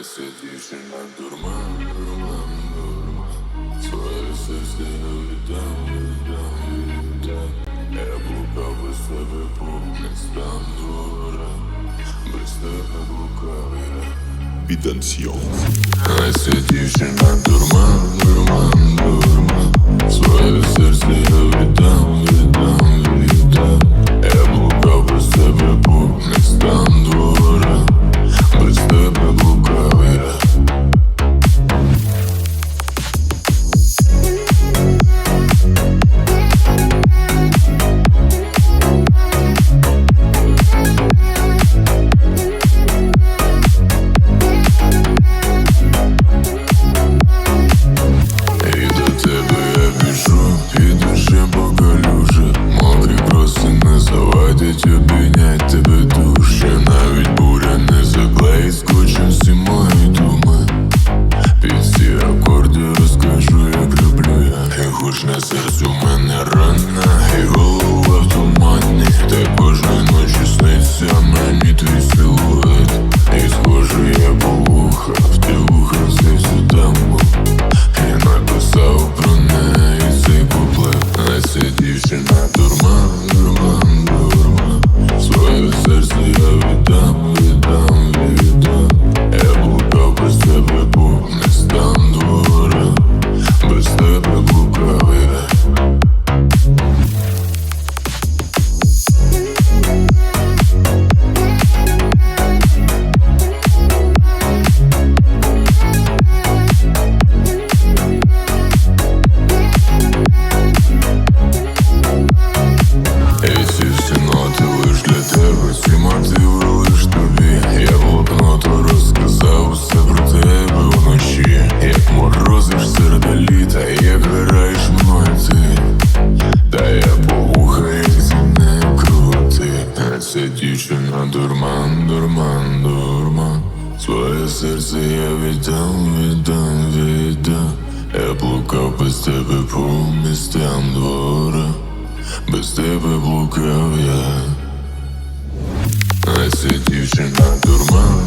Hasret yüzünden durmam durmam durmam. Söyle seslerim lütfen lütfen Ebu kabı sebep olmazdan duvara Besleme bu kavire Bir tansiyon Hasret серце я віддам, віддам, віддам. Я блукав без тебе по містям двора, без тебе блукав я, а ця дівчина дурмана